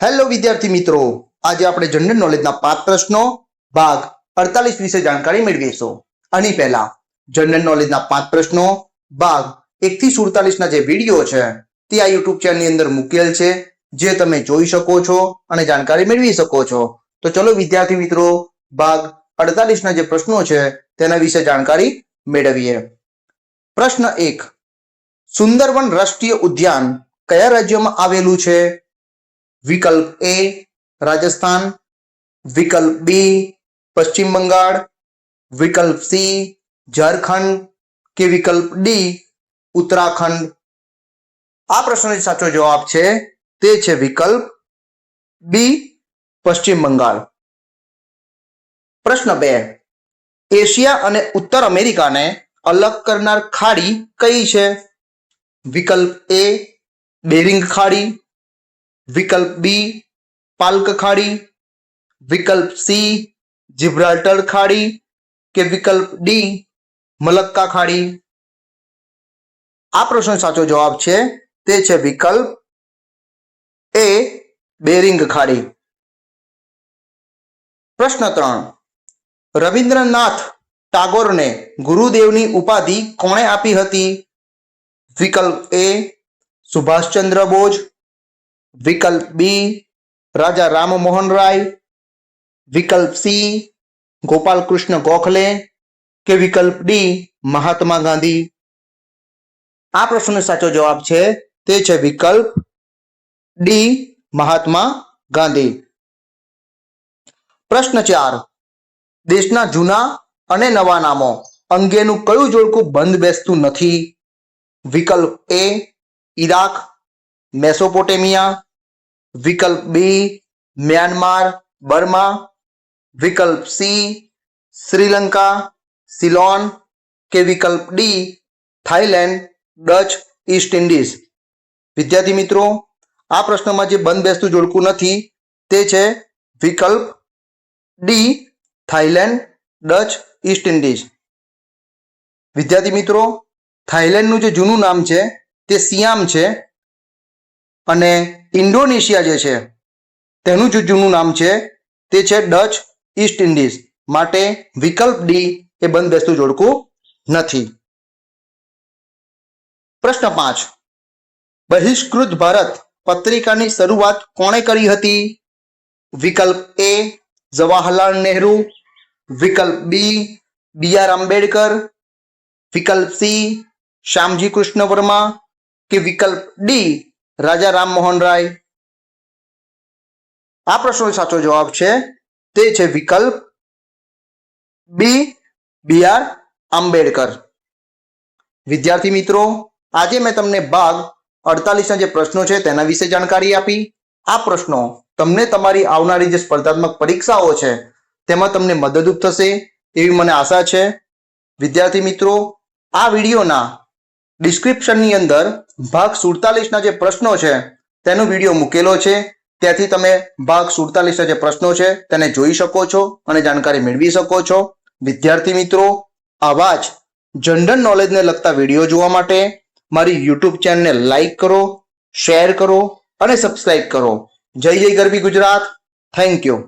Hello વિદ્યાર્થી મિત્રો. આજે આપણે જનરલ નોલેજના પાંચ પ્રશ્નો, ભાગ અડતાલીસ વિશે જાણકારી મેળવીશું. આની પહેલા જનરલ નોલેજના પાંચ પ્રશ્નો, ભાગ એક થી સુડતાલીસ જે વીડિયો છે, તે આ યુટ્યુબ ચેનલની અંદર મૂકેલ છે, જે તમે જોઈ શકો છો અને જાણકારી મેળવી શકો છો. તો ચલો, વિદ્યાર્થી મિત્રો, ભાગ અડતાલીસના જે પ્રશ્નો છે, તેના વિશે જાણકારી મેળવીએ. પ્રશ્ન એક, સુંદરવન રાષ્ટ્રીય ઉદ્યાન કયા રાજ્યમાં આવેલું છે? વિકલ્પ એ રાજસ્થાન. વિકલ્પ બી પશ્ચિમ બંગાળ. વિકલ્પ સી ઝારખંડ કે વિકલ્પ ડી ઉત્તરાખંડ. આ પ્રશ્નનો સાચો જવાબ છે, તે છે વિકલ્પ બી પશ્ચિમ બંગાળ. પ્રશ્ન બે. એશિયા અને ઉત્તર અમેરિકાને અલગ કરનાર ખાડી કઈ છે? વિકલ્પ એ બેરિંગ ખાડી. વિકલ્પ બી, પાલ્ક ખાડી. વિકલ્પ સી, જિબ્રાલ્ટર ખાડી કે વિકલ્પ ડી, મલક્કા ખાડી. આ પ્રશ્નનો સાચો જવાબ છે, તે છે વિકલ્પ એ બેરિંગ ખાડી. પ્રશ્ન ત્રણ. રવિન્દ્રનાથ ટાગોરને ગુરુદેવની ઉપાધિ કોણે આપી હતી? વિકલ્પ એ સુભાષચંદ્ર બોઝ વિકલ્પ બી રાજા રામમોહન રાય. વિકલ્પ સી ગોપાલ કૃષ્ણ ગોખલે. કે વિકલ્પ ડી મહાત્મા ગાંધી. આ પ્રશ્નનો સાચો જવાબ છે, તે છે વિકલ્પ ડી મહાત્મા ગાંધી. પ્રશ્ન ચાર, દેશના જૂના અને નવા નામો અંગેનું કયું જોડકું બંધ બેસતું નથી? વિકલ્પ એ ઈરાક. મેસોપોટેમિયા, વિકલ્પ બી મ્યાનમાર, બર્મા, વિકલ્પ સી શ્રીલંકા, સિલોન કે વિકલ્પ D Thailand Dutch, East Indies. વિદ્યાર્થી મિત્રો, આ પ્રશ્નમાં જે બંધ બેસતું જોડકું નથી, તે છે વિકલ્પ D Thailand Dutch, East Indies. વિદ્યાર્થી મિત્રો થાઈલેન્ડનું જે જૂનું નામ છે, તે સિયામ છે. અને ઇન્ડોનેશિયા જે છે, તેનું જે જૂનું નામ છે, તે છે ડચ ઈસ્ટ ઇન્ડિઝ માટે વિકલ્પ ડી એ બંધ બેસતું જોડકું નથી. પ્રશ્ન પાંચ. બહિષ્કૃત ભારત પત્રિકાની શરૂઆત કોણે કરી હતી? વિકલ્પ એ જવાહરલાલ નહેરુ. વિકલ્પ બી બી આર આંબેડકર. વિકલ્પ સી શ્યામજી કૃષ્ણ વર્મા. કે વિકલ્પ ડી રાજા રામમોહન રાય? આ પ્રશ્નનો સાચો જવાબ છે, તે છે વિકલ્પ બી બી આર આંબેડકર. વિદ્યાર્થી મિત્રો, આજે મેં તમને ભાગ અડતાલીસના જે પ્રશ્નો છે તેના વિશે જાણકારી આપી. આ પ્રશ્નો તમને તમારી આવનારી જે સ્પર્ધાત્મક પરીક્ષાઓ છે તેમાં તમને મદદરૂપ થશે એવી મને આશા છે. વિદ્યાર્થી મિત્રો, આ વિડીયોના ડિસ્ક્રિપ્શનની અંદર ભાગ સુડતાલીસના જે પ્રશ્નો છે, તેનો વીડિયો મૂકેલો છે. ત્યાંથી તમે ભાગ સુડતાલીસના જે પ્રશ્નો છે, તેને જોઈ શકો છો અને જાણકારી મેળવી શકો છો. વિદ્યાર્થી મિત્રો, આવા જ જનરલ નોલેજને લગતા વીડિયો જોવા માટે મારી યુટ્યુબ ચેનલને લાઈક કરો શેર કરો અને સબસ્ક્રાઇબ કરો. જય જય ગરબી ગુજરાત. Thank you